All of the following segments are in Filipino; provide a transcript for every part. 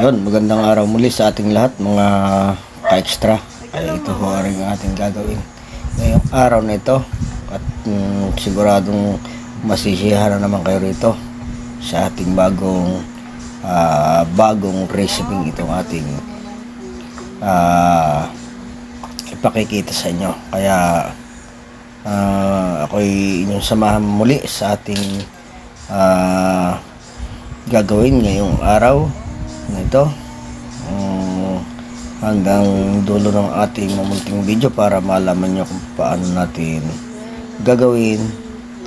Yun, magandang araw muli sa ating lahat mga ka-extra. Ay ito ho rin ang ating gagawin. Ngayong araw na ito at mm, siguradong masisiyahan na naman kayo rito sa ating bagong ah, bagong recipe itong ating ah, ipakikita sa inyo. Kaya ah, ako'y inyong samahan muli sa ating ah, gagawin ngayong araw ito um, hanggang dulo ng ating mamunting video para malaman nyo kung paano natin gagawin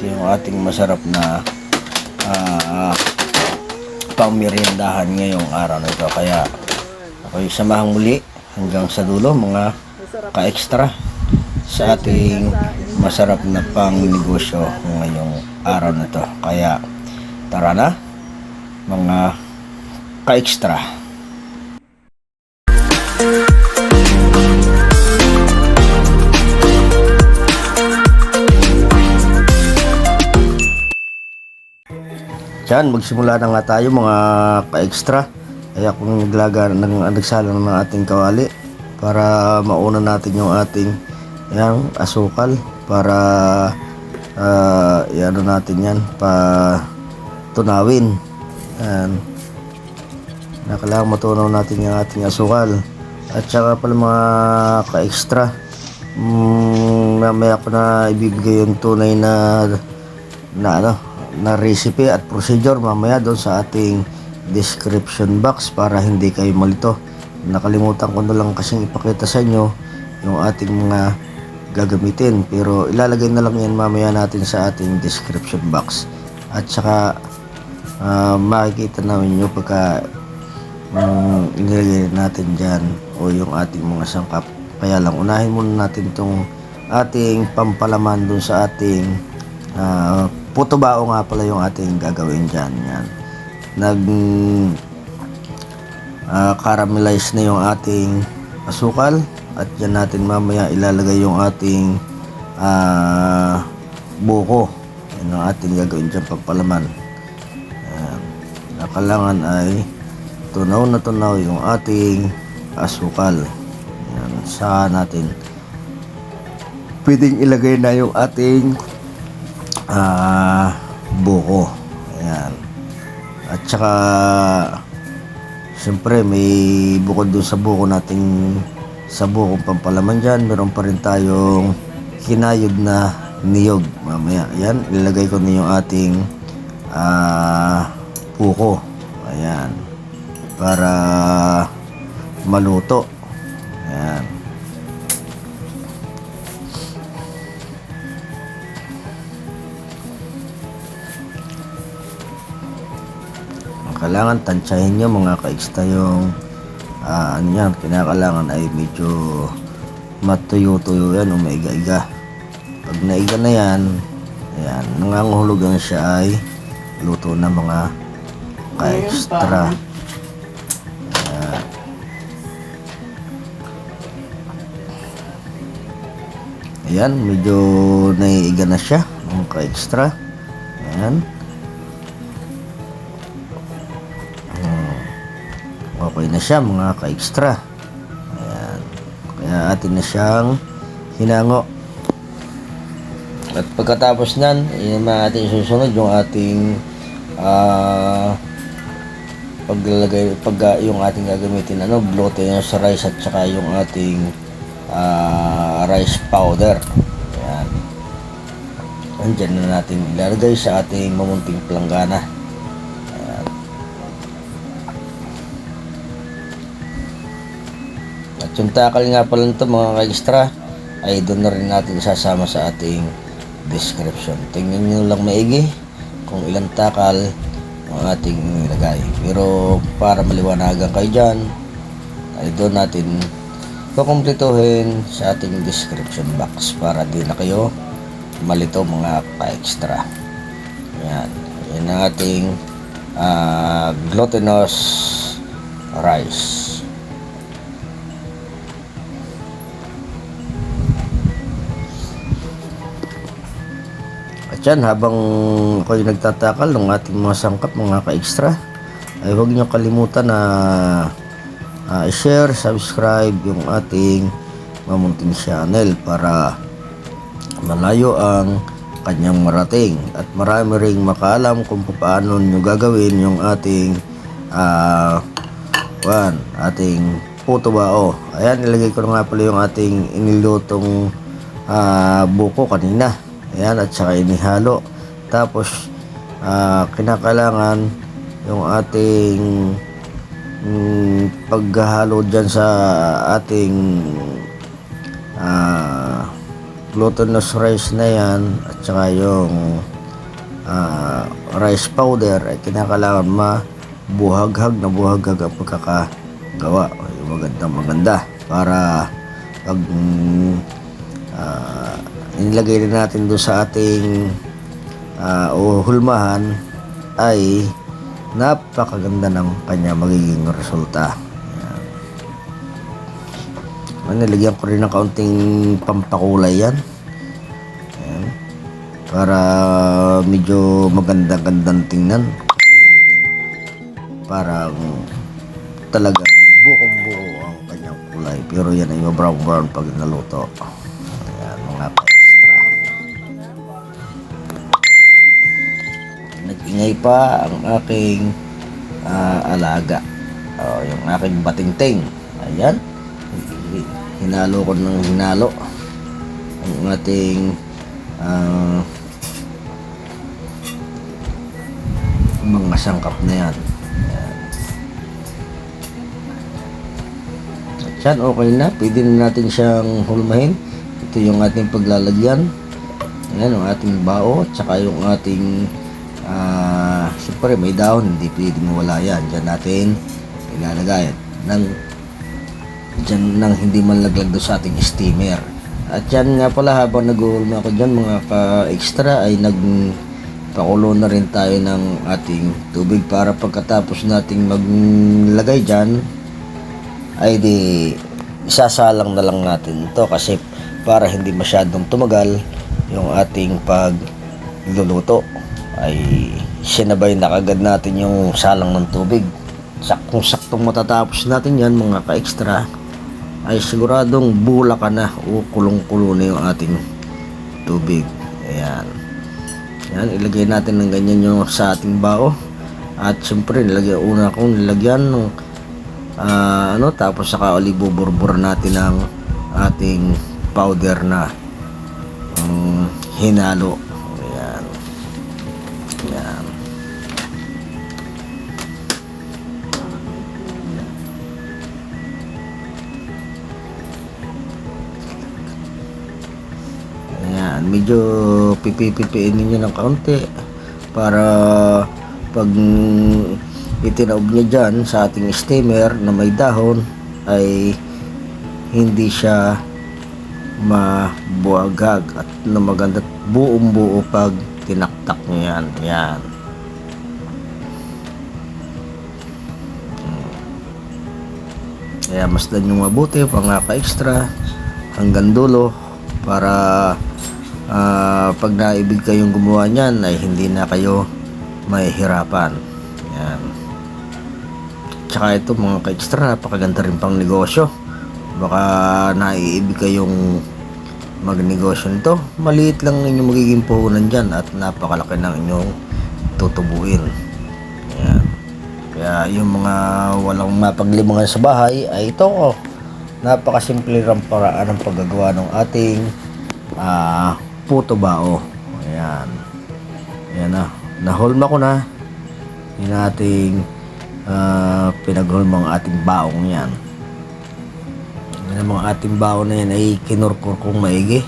yung ating masarap na uh, pangmerindahan ngayong araw na ito. Kaya ako'y samahang muli hanggang sa dulo mga ka-extra sa ating masarap na pang negosyo ngayong araw na to kaya tara na mga ka-extra. Diyan, magsimula na nga tayo mga ka-extra. Kaya kung naglaga ng nagsala ng ating kawali para mauna natin yung ating yang asukal para uh, ano natin yan pa tunawin. Yan. Na kailangan matunaw natin yung ating asukal. At saka pala mga ka-extra. Mm, mamaya ko na ibibigay yung tunay na na ano na recipe at procedure mamaya doon sa ating description box para hindi kayo malito. Nakalimutan ko na lang kasing ipakita sa inyo yung ating mga gagamitin pero ilalagay na lang yan mamaya natin sa ating description box. At saka ah, makikita namin nyo pagka um, inilagay natin dyan o yung ating mga sangkap. Kaya lang unahin muna natin itong ating pampalaman dun sa ating uh, puto bao nga pala yung ating gagawin dyan. Yan. Nag ah, caramelize na yung ating asukal at dyan natin mamaya ilalagay yung ating ah, buko. Yan ang ating gagawin dyan pampalaman. Yan. Na kailangan ay tunaw na tunaw yung ating asukal. Yan. Sa natin pwedeng ilagay na yung ating ah buko. Ayan. At saka siyempre may bukod dun sa buko nating sa buko pampalaman dyan, meron pa rin tayong kinayod na niyog mamaya. Ayan, ilalagay ko na yung ating ah buko. Ayan. Para maluto. Ayan. Ang kailangan tansyahin nyo mga ka yung ah, ano yan, kinakailangan ay medyo matuyo-tuyo yan o maiga-iga. Pag naiga na yan, ayan, nangangahulugan siya ay luto na mga ka-extra. Ayan, medyo naiiga na siya, mga ka-extra. Ayan. okay na siya mga ka-extra ayan kaya atin na siyang hinango at pagkatapos nan yun na ating susunod yung ating ah paglalagay pag ah, yung ating gagamitin ano glutinous rice at saka yung ating ah, rice powder ayan andyan na natin ilalagay sa ating mamunting planggana At yung takal nga pala nito mga ka-extra ay doon na rin natin sasama sa ating description. Tingnan nyo lang maigi kung ilang takal ang ating nilagay. Pero para maliwanagan kayo dyan, ay doon natin kukumplituhin sa ating description box para di na kayo malito mga ka-extra. Yan. Yan ang ating ah, glutinous rice. At yan, habang ako'y nagtatakal ng ating mga sangkap, mga ka-extra, ay huwag niyo kalimutan na ah, i-share, subscribe yung ating Mamunting Channel para malayo ang kanyang marating at marami ring makaalam kung paano nyo gagawin yung ating ah one, ating puto bao. Ayan, nilagay ko na nga pala yung ating inilutong ah, buko kanina. Ayan, at saka inihalo. Tapos, ah, kinakailangan yung ating mm, paghahalo dyan sa ating ah, glutinous rice na yan at saka yung ah, rice powder ay kinakailangan mabuhaghag na buhaghag ang pagkakagawa. Ay magandang maganda. Para pag mm, ah, inilagay na natin doon sa ating ah, uhulmahan ay napakaganda ng kanya magiging resulta. Ayan. Nilagyan ko rin ng kaunting pampakulay yan. Ayan. Para medyo maganda-gandang tingnan. Parang talagang bukong-buo ang kanyang kulay. Pero yan ay brown-brown pag naluto. Nag-ingay pa ang aking ah, alaga. O, yung aking batingting. Ayan. Hinalo ko ng hinalo. Ang ating ah, mga sangkap na yan. Ayan. At yan, okay na. Pwede na natin siyang hulmahin. Ito yung ating paglalagyan. Ayan, yung ating bao. Tsaka yung ating ah siyempre may dahon. Hindi pwede mawala yan. Diyan natin ilalagay. Nang Diyan nang hindi man laglag doon sa ating steamer. At yan nga pala habang nag-uulma ako dyan mga ka-extra ay nag pakulo na rin tayo ng ating tubig para pagkatapos nating maglagay dyan ay di isasalang na lang natin to kasi para hindi masyadong tumagal yung ating pagluluto ay sinabay na kagad natin yung salang ng tubig saktong saktong matatapos natin yan mga ka-extra ay siguradong bula ka na o kulong-kulo na yung ating tubig ayan yan, ilagay natin ng ganyan yung sa ating bao. At syempre, nilagyan, una kong nilagyan ng ah, ano, tapos saka ulibuburbur natin ang ating powder na um, hinalo. Medyo pipipipiin ninyo ng kaunti para pag itinaob niya dyan sa ating steamer na may dahon ay hindi siya mabuagag at na maganda buong buo pag tinaktak nyo yan. Kaya masdan nyo mabuti mga ka-extra hanggang dulo para ah, pag naibig kayong gumawa niyan ay hindi na kayo mahihirapan. Yan. Tsaka ito mga ka-extra, napakaganda rin pang negosyo. Baka naiibig kayong magnegosyo nito. Maliit lang inyong magiging puhunan dyan at napakalaki ng inyong tutubuin. Yan. Kaya yung mga walang mapaglimangan sa bahay ay ito oh. Napakasimple lang paraan ng paggagawa ng ating ah puto bao. Ayan. Ayan na. Nahulma ko na. Yung ating ah, pinaghulmang ating baong yan. Yan ang mga ating baon na yan ay kinurkur kong maigi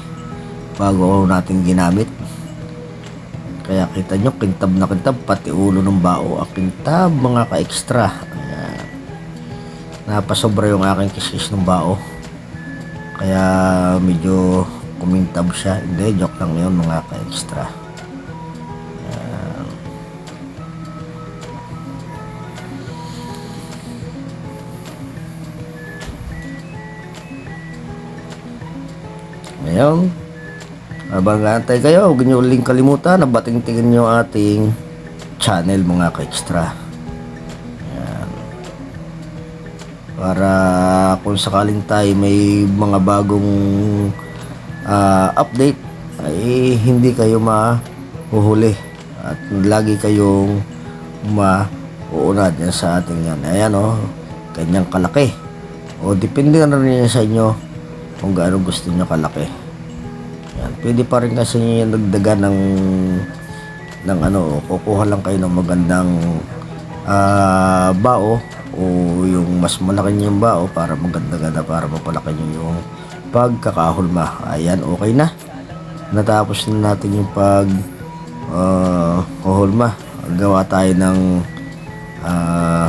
bago natin ginamit. Kaya kita nyo, kintab na kintab, pati ulo ng bao. Ang kintab, mga ka-extra. Ayan. Napasobra yung aking kiskis ng bao. Kaya medyo kumintab siya. Hindi, joke lang yun mga ka-extra. Ayan. Ngayon, habang naantay kayo, huwag niyo uling kalimutan na batingtingin niyo ating channel mga ka-extra. para kung sakaling tayo may mga bagong ah, update ay hindi kayo mahuhuli at lagi kayong mauuna dyan sa ating yan. Ayan o, kanyang kalaki. O depende na rin sa inyo kung gaano gusto nyo kalaki. Yan. Pwede pa rin kasi yung nagdaga ng ng ano, kukuha lang kayo ng magandang ah, bao o yung mas malaki yung bao para maganda-ganda para mapalaki niyo yung pagkakahulma. Ayan, okay na. Natapos na natin yung pag ah, kuhulma. Gawa tayo ng ah,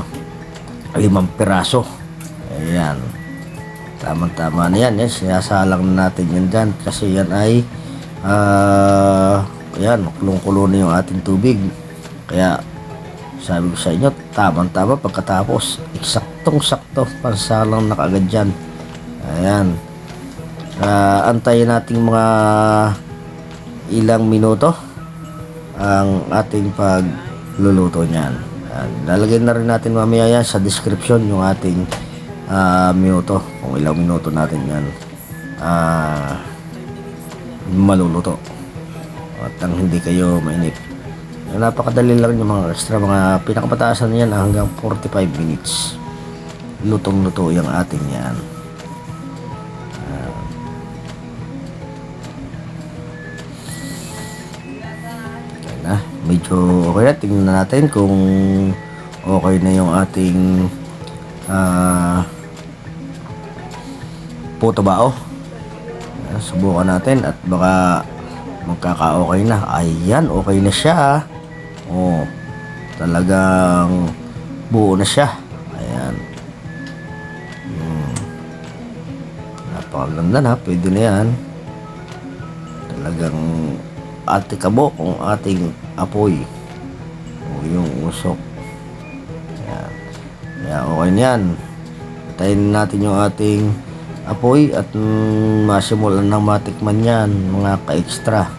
limang piraso. Ayan. Tama-tama na yan. yan. Sinasalang na natin yan dyan. Kasi yan ay ah yan, kulong-kulo na yung ating tubig. Kaya sabi ko sa inyo, tamang-tama pagkatapos. Eksaktong-sakto. Pansalang na kaagad dyan. Ayan. Ah, antayin nating mga ilang minuto ang ating pagluluto niyan. Lalagyan na rin natin mamaya yan sa description yung ating ah, minuto. Kung ilang minuto natin yan ah, maluluto. At ang hindi kayo mainip. Napakadali lang yung mga extra. Mga pinakapataasan niyan hanggang 45 minutes. Lutong-luto yung ating yan. Medyo okay na. Tingnan natin kung okay na yung ating ah puto bao. Ayan, Subukan natin at baka magkaka-okay na. Ayan, okay na siya. Oh, talagang buo na siya. Ayan. Hmm. Napakaganda na. Pwede na yan. Talagang atikabo kung ating apoy. O yung usok. Ayan. Kaya okay na yan. Tayin natin yung ating apoy at mm, masimulan ng matikman yan mga ka-extra.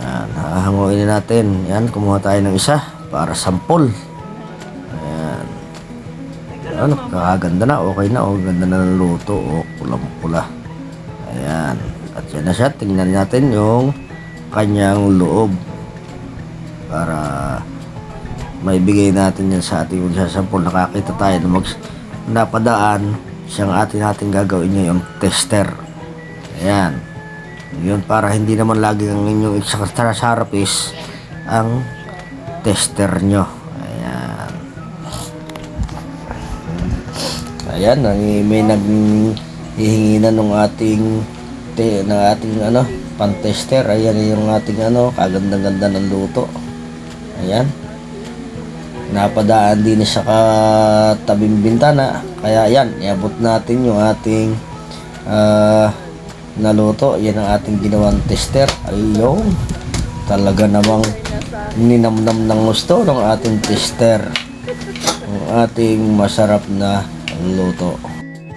Yan, hahanguin na natin. Yan, kumuha tayo ng isa para sampol. Ayan. Ano, kakaganda na, okay na, oh, ganda na ng luto, oh, pulang-pula. Ayan. At yan na siya, tingnan natin yung kanyang loob para maibigay natin yan sa ating magsasampol. Nakakita tayo na mag napadaan siyang atin natin gagawin niya yung tester. Ayan. Yun para hindi naman lagi ang inyong extra sarap is ang tester nyo. Ayan. Ayan, may nag hihingi na nung ating te, ng ating ano, pan-tester. Ayan yung ating ano, kaganda-ganda ng luto. Ayan. Napadaan din sa katabing bintana. Kaya yan iabot natin yung ating ah, naluto. Yan ang ating ginawang tester. Ayun. Talaga namang ninamnam ng gusto ng ating tester. Ang ating masarap na luto.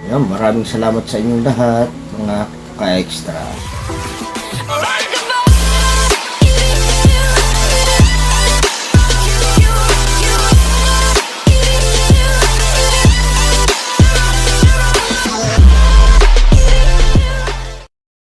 Yan maraming salamat sa inyong lahat mga 輝きしたら